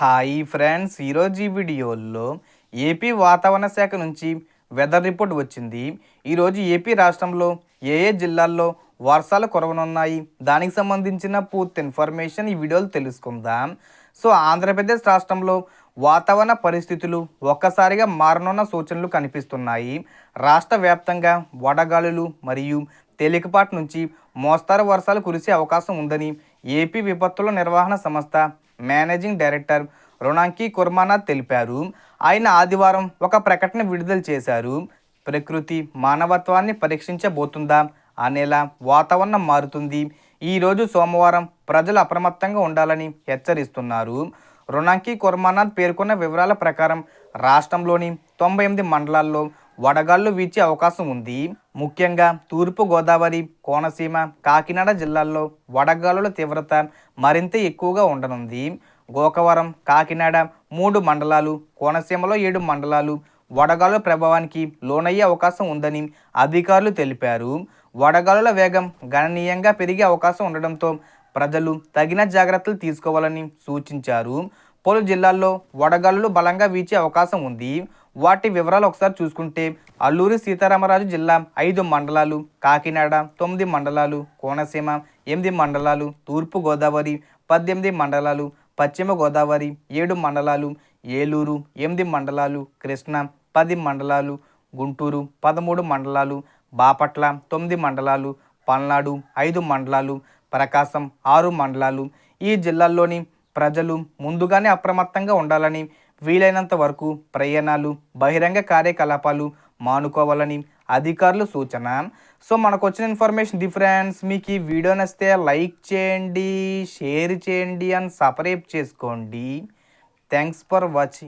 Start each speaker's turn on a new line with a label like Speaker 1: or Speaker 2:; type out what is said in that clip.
Speaker 1: Hi friends ఈరోజు ఈ వీడియోలో ఏపీ వాతావరణ శాఖ నుంచి వెదర్ రిపోర్ట్ వచ్చింది. ఈరోజు ఏపీ రాష్ట్రంలో ఏ ఏ జిల్లాల్లో వర్షాలు కురవనున్నాయి దానికి సంబంధించిన పూర్తి ఇన్ఫర్మేషన్ ఈ వీడియోలో తెలుసుకుందాం. సో ఆంధ్రప్రదేశ్ రాష్ట్రంలో వాతావరణ పరిస్థితులు ఒక్కసారిగా మారనున్న సూచనలు కనిపిస్తున్నాయి. రాష్ట్ర వ్యాప్తంగా వడగాలులు మరియు తేలికపాటి నుంచి మోస్తారు వర్షాలు కురిసే అవకాశం ఉందని ఏపీ విపత్తుల నిర్వహణ సంస్థ మేనేజింగ్ డైరెక్టర్ రుణాంకి కుర్మానాథ్ తెలిపారు. ఆయన ఆదివారం ఒక ప్రకటన విడుదల చేశారు. ప్రకృతి మానవత్వాన్ని పరీక్షించబోతుందా అనేలా వాతావరణం మారుతుంది. ఈరోజు సోమవారం ప్రజలు అప్రమత్తంగా ఉండాలని హెచ్చరిస్తున్నారు. రుణాంకి కుర్మానాథ్ పేర్కొన్న వివరాల ప్రకారం రాష్ట్రంలోని తొంభై ఎనిమిది మండలాల్లో వడగాళ్ళు వీచే అవకాశం ఉంది. ముఖ్యంగా తూర్పు గోదావరి కోనసీమ కాకినాడ జిల్లాల్లో వడగాలుల తీవ్రత మరింత ఎక్కువగా ఉండనుంది. గోకవరం కాకినాడ మూడు మండలాలు కోనసీమలో ఏడు మండలాలు వడగాలుల ప్రభావానికి లోనయ్యే అవకాశం ఉందని అధికారులు తెలిపారు. వడగాలుల వేగం గణనీయంగా పెరిగే అవకాశం ఉండడంతో ప్రజలు తగిన జాగ్రత్తలు తీసుకోవాలని సూచించారు. పలు జిల్లాల్లో వడగాలులు బలంగా వీచే అవకాశం ఉంది. వాటి వివరాలు ఒకసారి చూసుకుంటే అల్లూరి సీతారామరాజు జిల్లా ఐదు మండలాలు కాకినాడ తొమ్మిది మండలాలు కోనసీమ ఎనిమిది మండలాలు తూర్పు గోదావరి పద్దెనిమిది మండలాలు పశ్చిమ గోదావరి ఏడు మండలాలు ఏలూరు ఎనిమిది మండలాలు కృష్ణ పది మండలాలు గుంటూరు పదమూడు మండలాలు బాపట్ల తొమ్మిది మండలాలు పల్నాడు ఐదు మండలాలు ప్రకాశం ఆరు మండలాలు. ఈ జిల్లాల్లోని ప్రజలు ముందుగానే అప్రమత్తంగా ఉండాలని వీలైనంత వరకు ప్రయాణాలు బహిరంగ కార్యకలాపాలు మానుకోవాలని అధికారులు సూచన. సో మనకు వచ్చిన ఇన్ఫర్మేషన్ డిఫరెన్స్ మీకు ఈ వీడియో నచ్చితే లైక్ చేయండి షేర్ చేయండి అండ్ సపరేట్ చేసుకోండి. Thanks for watching.